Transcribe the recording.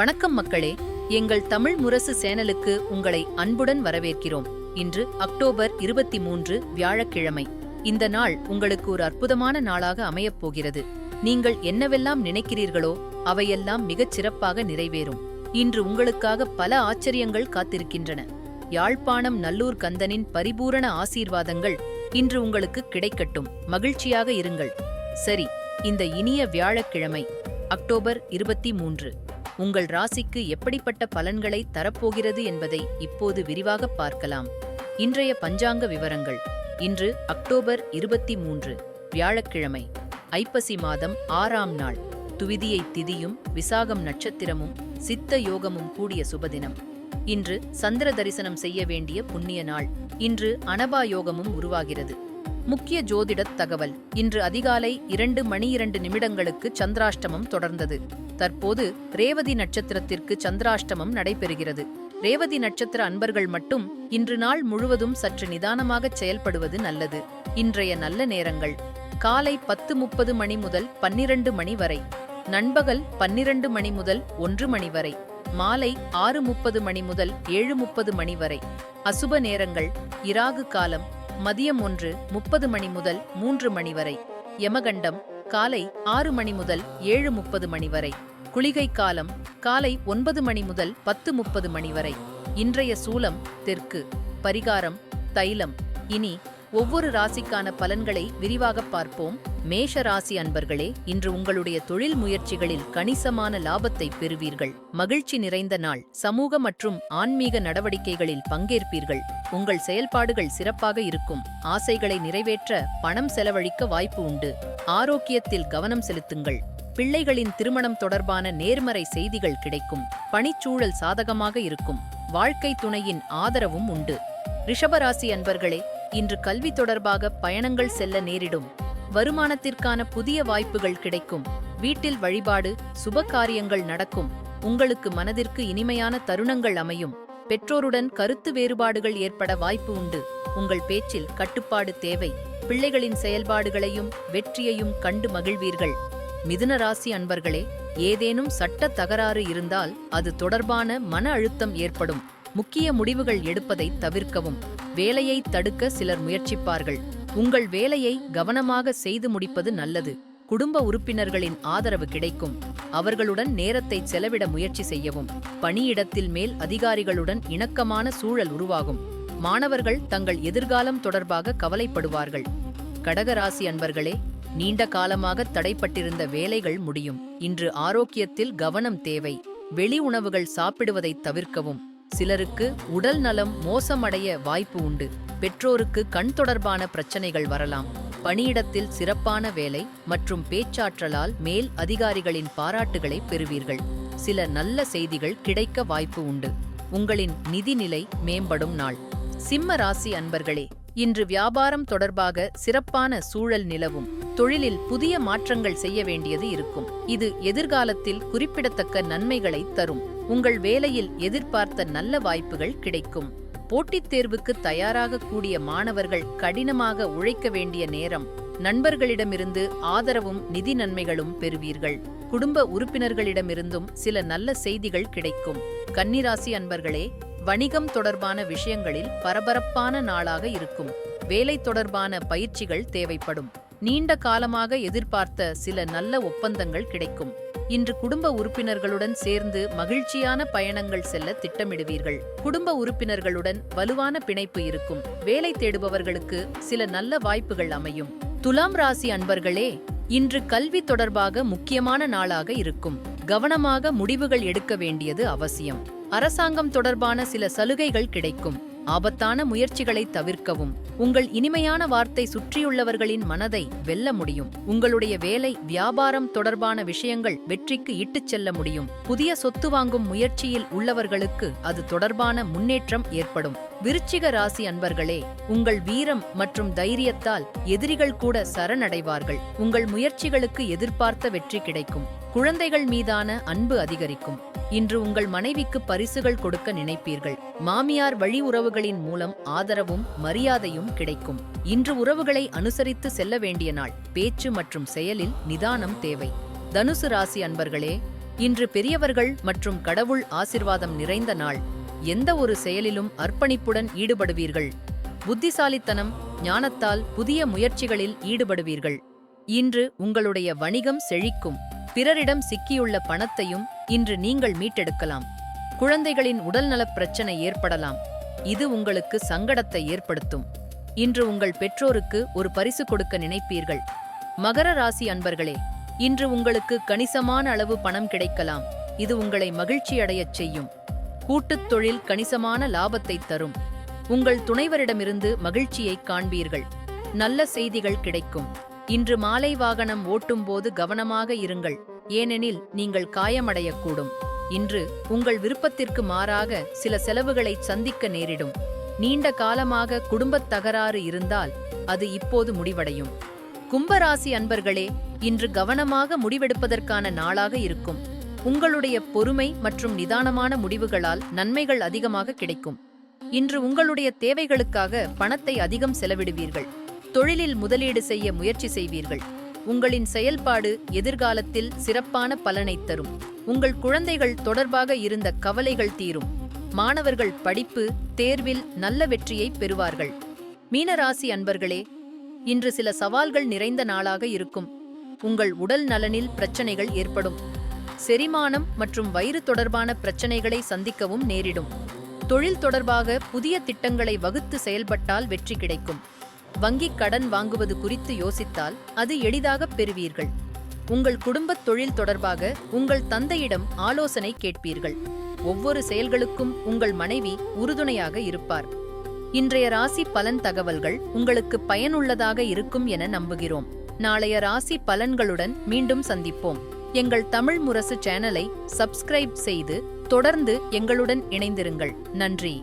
வணக்கம் மக்களே. எங்கள் தமிழ் முரசு சேனலுக்கு உங்களை அன்புடன் வரவேற்கிறோம். இன்று அக்டோபர் இருபத்தி மூன்று வியாழக்கிழமை. இந்த நாள் உங்களுக்கு ஒரு அற்புதமான நாளாக அமையப் போகிறது. நீங்கள் என்னவெல்லாம் நினைக்கிறீர்களோ அவையெல்லாம் மிகச் சிறப்பாக நிறைவேறும். இன்று உங்களுக்காக பல ஆச்சரியங்கள் காத்திருக்கின்றன. யாழ்ப்பாணம் நல்லூர் கந்தனின் பரிபூரண ஆசீர்வாதங்கள் இன்று உங்களுக்கு கிடைக்கட்டும். மகிழ்ச்சியாக இருங்கள். சரி இந்த இனிய வியாழக்கிழமை அக்டோபர் இருபத்தி மூன்று உங்கள் ராசிக்கு எப்படிப்பட்ட பலன்களை தரப்போகிறது என்பதை இப்போது விரிவாக பார்க்கலாம். இன்றைய பஞ்சாங்க விவரங்கள். இன்று அக்டோபர் இருபத்தி மூன்று வியாழக்கிழமை. ஐப்பசி மாதம் ஆறாம் நாள். துவிதியை திதியும் விசாகம் நட்சத்திரமும் சித்த யோகமும் கூடிய சுபதினம். இன்று சந்திர தரிசனம் செய்ய வேண்டிய புண்ணிய நாள். இன்று அனபா யோகமும் உருவாகிறது. முக்கிய ஜோதிடத் தகவல். இன்று அதிகாலை இரண்டு மணி இரண்டு நிமிடங்களுக்கு சந்திராஷ்டமம் தொடர்ந்தது. தற்போது ரேவதி நட்சத்திரத்திற்கு சந்திராஷ்டமம் நடைபெறுகிறது. ரேவதி நட்சத்திர அன்பர்கள் மட்டும் இன்று நாள் முழுவதும் சற்று நிதானமாக செயல்படுவது நல்லது. இன்றைய நல்ல நேரங்கள். காலை பத்து முப்பது மணி முதல் பன்னிரண்டு மணி வரை. நண்பகல் பன்னிரண்டு மணி முதல் ஒன்று மணி வரை. மாலை ஆறு முப்பது மணி முதல் ஏழு முப்பது மணி வரை. அசுப நேரங்கள். இராகு காலம். மதியம் ஒன்று முப்பது மணி முதல் மூன்று மணி வரை. யமகண்டம் காலை ஆறு மணி முதல் ஏழு முப்பது மணி வரை. குளிகை காலம் காலை ஒன்பது மணி முதல் பத்து முப்பது மணி வரை. இன்றைய சூலம் தெற்கு. பரிகாரம் தைலம். இனி ஒவ்வொரு ராசிக்கான பலன்களை விரிவாக பார்ப்போம். மேஷ ராசி அன்பர்களே இன்று உங்களுடைய தொழில் முயற்சிகளில் கணிசமான லாபத்தை பெறுவீர்கள். மகிழ்ச்சி நிறைந்த நாள் சமூக மற்றும் ஆன்மீக நடவடிக்கைகளில் பங்கேற்பீர்கள். உங்கள் செயல்பாடுகள் சிறப்பாக இருக்கும். ஆசைகளை நிறைவேற்ற பணம் செலவழிக்க வாய்ப்பு உண்டு. ஆரோக்கியத்தில் கவனம் செலுத்துங்கள். பிள்ளைகளின் திருமணம் தொடர்பான நேர்மறை செய்திகள் கிடைக்கும். பணிச்சூழல் சாதகமாக இருக்கும். வாழ்க்கை துணையின் ஆதரவும் உண்டு. ரிஷபராசி அன்பர்களே இன்று கல்வி தொடர்பாக பயணங்கள் செல்ல நேரிடும். வருமானத்திற்கான புதிய வாய்ப்புகள் கிடைக்கும். வீட்டில் வழிபாடு சுப காரியங்கள் நடக்கும். உங்களுக்கு மனதிற்கு இனிமையான தருணங்கள் அமையும். பெற்றோருடன் கருத்து வேறுபாடுகள் ஏற்பட வாய்ப்பு உண்டு. உங்கள் பேச்சில் கட்டுப்பாடு தேவை. பிள்ளைகளின் செயல்பாடுகளையும் வெற்றியையும் கண்டு மகிழ்வீர்கள். மிதுன ராசி அன்பர்களே ஏதேனும் சட்ட தகராறு இருந்தால் அது தொடர்பான மன அழுத்தம் ஏற்படும். முக்கிய முடிவுகள் எடுப்பதை தவிர்க்கவும். வேலையை தடுக்க சிலர் முயற்சிப்பார்கள். உங்கள் வேலையை கவனமாக செய்து முடிப்பது நல்லது. குடும்ப உறுப்பினர்களின் ஆதரவு கிடைக்கும். அவர்களுடன் நேரத்தை செலவிட முயற்சி செய்யவும். பணியிடத்தில் மேல் அதிகாரிகளுடன் இணக்கமான சூழல் உருவாகும். மாணவர்கள் தங்கள் எதிர்காலம் தொடர்பாக கவலைப்படுவார்கள். கடகராசி அன்பர்களே நீண்ட காலமாக தடைப்பட்டிருந்த வேலைகள் முடியும். இன்று ஆரோக்கியத்தில் கவனம் தேவை. வெளி உணவுகள் சாப்பிடுவதை தவிர்க்கவும். சிலருக்கு உடல் நலம் மோசமடைய வாய்ப்பு உண்டு. பெற்றோருக்கு கண் தொடர்பான பிரச்சனைகள் வரலாம். பணியிடத்தில் சிறப்பான வேலை மற்றும் பேச்சாற்றலால் மேல் அதிகாரிகளின் பாராட்டுகளை பெறுவீர்கள். சில நல்ல செய்திகள் கிடைக்க வாய்ப்பு உண்டு. உங்களின் நிதிநிலை மேம்படும் நாள். சிம்ம ராசி அன்பர்களே இன்று வியாபாரம் தொடர்பாக சிறப்பான சூழல் நிலவும். தொழிலில் புதிய மாற்றங்கள் செய்ய வேண்டியது இருக்கும். இது எதிர்காலத்தில் குறிப்பிடத்தக்க நன்மைகளை தரும். உங்கள் வேலையில் எதிர்பார்த்த நல்ல வாய்ப்புகள் கிடைக்கும். போட்டித் தேர்வுக்கு தயாராக கூடிய மாணவர்கள் கடினமாக உழைக்க வேண்டிய நேரம். நண்பர்களிடமிருந்து ஆதரவும் நிதி நன்மைகளும் பெறுவீர்கள். குடும்ப உறுப்பினர்களிடமிருந்தும் சில நல்ல செய்திகள் கிடைக்கும். கன்னிராசி அன்பர்களே வணிகம் தொடர்பான விஷயங்களில் பரபரப்பான நாளாக இருக்கும். வேலை தொடர்பான பயிற்சிகள் தேவைப்படும். நீண்ட காலமாக எதிர்பார்த்த சில நல்ல ஒப்பந்தங்கள் கிடைக்கும். இன்று குடும்ப உறுப்பினர்களுடன் சேர்ந்து மகிழ்ச்சியான பயணங்கள் செல்ல திட்டமிடுவீர்கள். குடும்ப உறுப்பினர்களுடன் வலுவான பிணைப்பு இருக்கும். வேலை தேடுபவர்களுக்கு சில நல்ல வாய்ப்புகள் அமையும். துலாம் ராசி அன்பர்களே இன்று கல்வி தொடர்பாக முக்கியமான நாளாக இருக்கும். கவனமாக முடிவுகள் எடுக்க வேண்டியது அவசியம். அரசாங்கம் தொடர்பான சில சலுகைகள் கிடைக்கும். ஆபத்தான முயற்சிகளை தவிர்க்கவும். உங்கள் இனிமையான வார்த்தை சுற்றியுள்ளவர்களின் மனதை வெல்ல முடியும். உங்களுடைய வேலை வியாபாரம் தொடர்பான விஷயங்கள் வெற்றிக்கு இட்டுச் செல்ல முடியும். புதிய சொத்து வாங்கும் முயற்சியில் உள்ளவர்களுக்கு அது தொடர்பான முன்னேற்றம் ஏற்படும். விருச்சிக ராசி அன்பர்களே உங்கள் வீரம் மற்றும் தைரியத்தால் எதிரிகள் கூட சரணடைவார்கள். உங்கள் முயற்சிகளுக்கு எதிர்பார்த்த வெற்றி கிடைக்கும். குழந்தைகள் மீதான அன்பு அதிகரிக்கும். இன்று உங்கள் மனைவிக்கு பரிசுகள் கொடுக்க நினைப்பீர்கள். மாமியார் வழி உறவுகளின் மூலம் ஆதரவும் மரியாதையும் கிடைக்கும். இன்று உறவுகளை அனுசரித்து செல்ல வேண்டிய நாள். பேச்சு மற்றும் செயலில் நிதானம் தேவை. தனுசு ராசி அன்பர்களே இன்று பெரியவர்கள் மற்றும் கடவுள் ஆசிர்வாதம் நிறைந்த நாள். எந்த ஒரு செயலிலும் அர்ப்பணிப்புடன் ஈடுபடுவீர்கள். புத்திசாலித்தனம் ஞானத்தால் புதிய முயற்சிகளில் ஈடுபடுவீர்கள். இன்று உங்களுடைய வணிகம் செழிக்கும். பிறரிடம் சிக்கியுள்ள பணத்தையும் இன்று நீங்கள் மீட்டெடுக்கலாம். குழந்தைகளின் உடல்நலப் பிரச்சனை ஏற்படலாம். இது உங்களுக்கு சங்கடத்தை ஏற்படுத்தும். இன்று உங்கள் பெற்றோருக்கு ஒரு பரிசு கொடுக்க நினைப்பீர்கள். மகர ராசி அன்பர்களே இன்று உங்களுக்கு கணிசமான அளவு பணம் கிடைக்கலாம். இது உங்களை மகிழ்ச்சியடையச் செய்யும். கூட்டுத் தொழில் கணிசமான லாபத்தை தரும். உங்கள் துணைவரிடமிருந்து மகிழ்ச்சியை காண்பீர்கள். நல்ல செய்திகள் கிடைக்கும். இன்று மாலை வாகனம் ஓட்டும்போது கவனமாக இருங்கள். ஏனெனில் நீங்கள் காயமடையக்கூடும். இன்று உங்கள் விருப்பத்திற்கு மாறாக சில செலவுகளை சந்திக்க நேரிடும். நீண்ட காலமாக குடும்பத் தகராறு இருந்தால் அது இப்போது முடிவடையும். கும்பராசி அன்பர்களே இன்று கவனமாக முடிவெடுப்பதற்கான நாளாக இருக்கும். உங்களுடைய பொறுமை மற்றும் நிதானமான முடிவுகளால் நன்மைகள் அதிகமாக கிடைக்கும். இன்று உங்களுடைய தேவைகளுக்காக பணத்தை அதிகம் செலவிடுவீர்கள். தொழிலில் முதலீடு செய்ய முயற்சி செய்வீர்கள். உங்களின் செயல்பாடு எதிர்காலத்தில் சிறப்பான பலனை தரும். உங்கள் குழந்தைகள் தொடர்பாக இருந்த கவலைகள் தீரும். மாணவர்கள் படிப்பு தேர்வில் நல்ல வெற்றியை பெறுவார்கள். மீனராசி அன்பர்களே இன்று சில சவால்கள் நிறைந்த நாளாக இருக்கும். உங்கள் உடல் நலனில் பிரச்சனைகள் ஏற்படும். செரிமானம் மற்றும் வயிறு தொடர்பான பிரச்சனைகளை சந்திக்கவும் நேரிடும். தொழில் தொடர்பாக புதிய திட்டங்களை வகுத்து செயல்பட்டால் வெற்றி கிடைக்கும். வங்கிக் கடன் வாங்குவது குறித்து யோசித்தால் அது எளிதாக பெறுவீர்கள். உங்கள் குடும்பத் தொழில் தொடர்பாக உங்கள் தந்தையிடம் ஆலோசனை கேட்பீர்கள். ஒவ்வொரு செயல்களுக்கும் உங்கள் மனைவி உறுதுணையாக இருப்பார். இன்றைய ராசி பலன் தகவல்கள் உங்களுக்கு பயனுள்ளதாக இருக்கும் என நம்புகிறோம். நாளைய ராசி பலன்களுடன் மீண்டும் சந்திப்போம். எங்கள் தமிழ் முரசு சேனலை சப்ஸ்கிரைப் செய்து தொடர்ந்து எங்களுடன் இணைந்திருங்கள். நன்றி.